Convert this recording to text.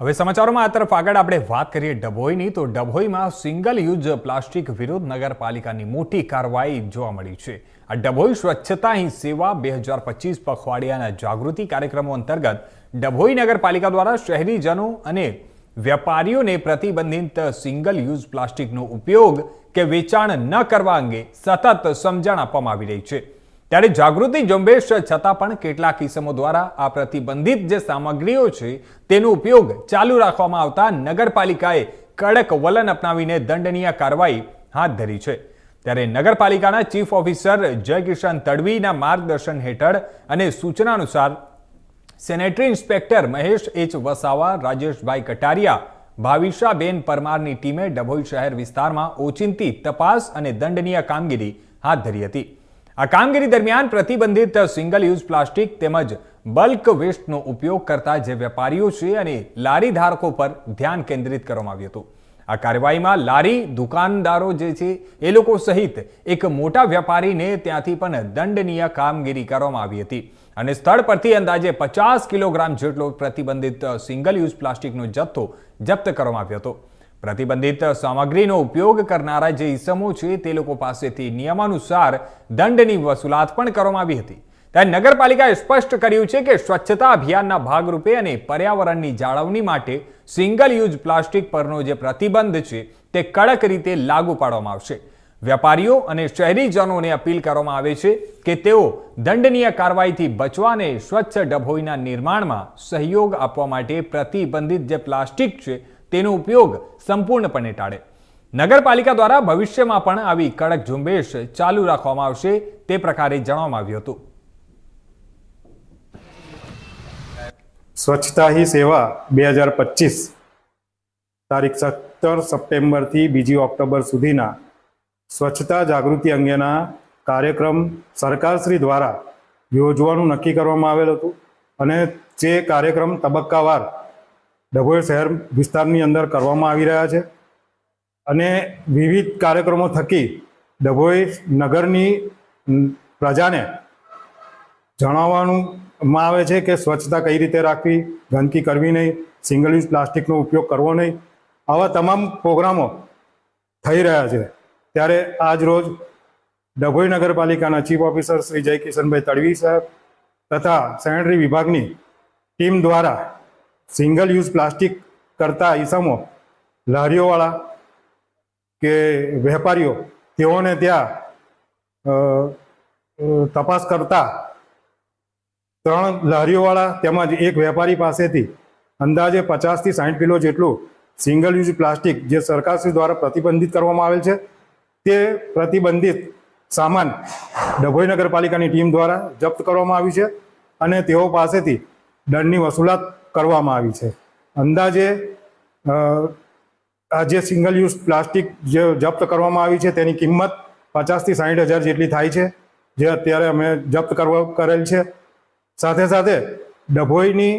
હવે સમાચારોમાં આ તરફ આગળ આપણે વાત કરીએ ડભોઈની, તો ડભોઈમાં સિંગલ યુઝ પ્લાસ્ટિક વિરુદ્ધ નગરપાલિકાની મોટી કાર્યવાહી જોવા મળી છે. આ ડભોઈ સ્વચ્છતા હી સેવા બે હજાર પચીસ પખવાડિયાના જાગૃતિ કાર્યક્રમો અંતર્ગત ડભોઈ નગરપાલિકા દ્વારા શહેરીજનો અને વેપારીઓને પ્રતિબંધિત સિંગલ યુઝ પ્લાસ્ટિકનો ઉપયોગ કે વેચાણ ન કરવા અંગે સતત સમજણ આપવામાં આવી રહી છે. ત્યારે જાગૃતિ ઝુંબેશ છતાં પણ કેટલાક કિસ્મો દ્વારા આ પ્રતિબંધિત જે સામગ્રીઓ છે, તેનો ઉપયોગ ચાલુ રાખવામાં આવતા નગરપાલિકાએ કડક વલણ અપનાવીને દંડનીય કાર્યવાહી હાથ ધરી છે. ત્યારે નગરપાલિકાના ચીફ ઓફિસર જયકિશન તડવીના માર્ગદર્શન હેઠળ અને સૂચના અનુસાર sanitary inspector Mahesh H Vasava, Rajeshbhai Kataria, Bhavishaben પરમારની ટીમે ડભોઈ શહેર વિસ્તારમાં ઓચિંતી તપાસ અને દંડનીય કામગીરી હાથ ધરી હતી. આ કામગીરી દરમિયાન પ્રતિબંધિત સિંગલ યુઝ પ્લાસ્ટિક તેમજ બલ્ક વેસ્ટનો ઉપયોગ કરતા જે વેપારીઓ છે અને લારી ધારકો પર ધ્યાન કેન્દ્રિત કરવામાં આવ્યું હતું. આ કાર્યવાહીમાં લારી દુકાનદારો જે છે, એ લોકો સહિત એક મોટા વેપારીને ત્યાંથી પણ દંડનીય કામગીરી કરવામાં આવી હતી. અને સ્થળ પરથી અંદાજે પચાસ કિલોગ્રામ જેટલો પ્રતિબંધિત સિંગલ યુઝ પ્લાસ્ટિકનો જથ્થો જપ્ત કરવામાં આવ્યો હતો. પ્રતિબંધિત સામગ્રીનો ઉપયોગ કરનારા જે ઇસમો છે, તે લોકો પાસેથી નિયમાનુસાર દંડની વસૂલાત પણ કરવામાં આવી હતી. ત્યારે નગરપાલિકાએ સ્પષ્ટ કર્યું છે કે સ્વચ્છતા અભિયાનના ભાગરૂપે અને પર્યાવરણની જાળવણી માટે સિંગલ યુઝ પ્લાસ્ટિક પરનો જે પ્રતિબંધ છે, તે કડક રીતે લાગુ પાડવામાં આવશે. વેપારીઓ અને શહેરીજનોને અપીલ કરવામાં આવે છે કે તેઓ દંડનીય કાર્યવાહીથી બચવા અને સ્વચ્છ ડભોઈના નિર્માણમાં સહયોગ આપવા માટે પ્રતિબંધિત જે પ્લાસ્ટિક છે તેનો ઉપયોગ સંપૂર્ણપણે ટાળે. નગરપાલિકા દ્વારા ભવિષ્યમાં પણ આવી કડક ઝુંબેશ ચાલુ રાખવામાં આવશે તે પ્રકારે જણાવવામાં આવ્યું હતું. સ્વચ્છતા હી સેવા બે હજાર પચીસ તારીખ સત્તર સપ્ટેમ્બરથી બીજી ઓક્ટોબર સુધીના સ્વચ્છતા જાગૃતિ અંગેના કાર્યક્રમ સરકારશ્રી દ્વારા યોજવાનું નક્કી કરવામાં આવેલ હતું અને જે કાર્યક્રમ તબક્કાવાર ડભોઈ શહેર વિસ્તારની અંદર કરવામાં આવી રહ્યા છે અને વિવિધ કાર્યક્રમો થકી ડભોઈ નગરની પ્રજાને જણાવવાનું આવે છે કે સ્વચ્છતા કઈ રીતે રાખવી, ગંદકી કરવી નહીં, સિંગલ યુઝ પ્લાસ્ટિકનો ઉપયોગ કરવો નહીં. આવા તમામ પ્રોગ્રામો થઈ રહ્યા છે. ત્યારે આજ રોજ ડભોઈ નગરપાલિકાના ચીફ ઓફિસર શ્રી જય કિશનભાઈ તડવી સાહેબ તથા સેનેટરી વિભાગની ટીમ દ્વારા સિંગલ યુઝ પ્લાસ્ટિક કરતા ઈસમો, લારીઓવાળા કે વેપારીઓ, તેઓને ત્યાં તપાસ કરતા ત્રણ લારીઓવાળા તેમજ એક વેપારી પાસેથી અંદાજે પચાસથી સાઠ કિલો જેટલું સિંગલ યુઝ પ્લાસ્ટિક જે સરકારશ્રી દ્વારા પ્રતિબંધિત કરવામાં આવેલ છે, તે પ્રતિબંધિત સામાન ડભોઈ નગરપાલિકાની ટીમ દ્વારા જપ્ત કરવામાં આવ્યું છે અને તેઓ પાસેથી દંડની વસૂલાત કરવામાં આવી છે. અંદાજે આ જે સિંગલ યુઝ પ્લાસ્ટિક જે જપ્ત કરવામાં આવી છે તેની કિંમત પચાસથી સાઠ હજાર જેટલી થાય છે, જે અત્યારે અમે જપ્ત કરવા કરેલ છે. સાથે સાથે ડભોઈની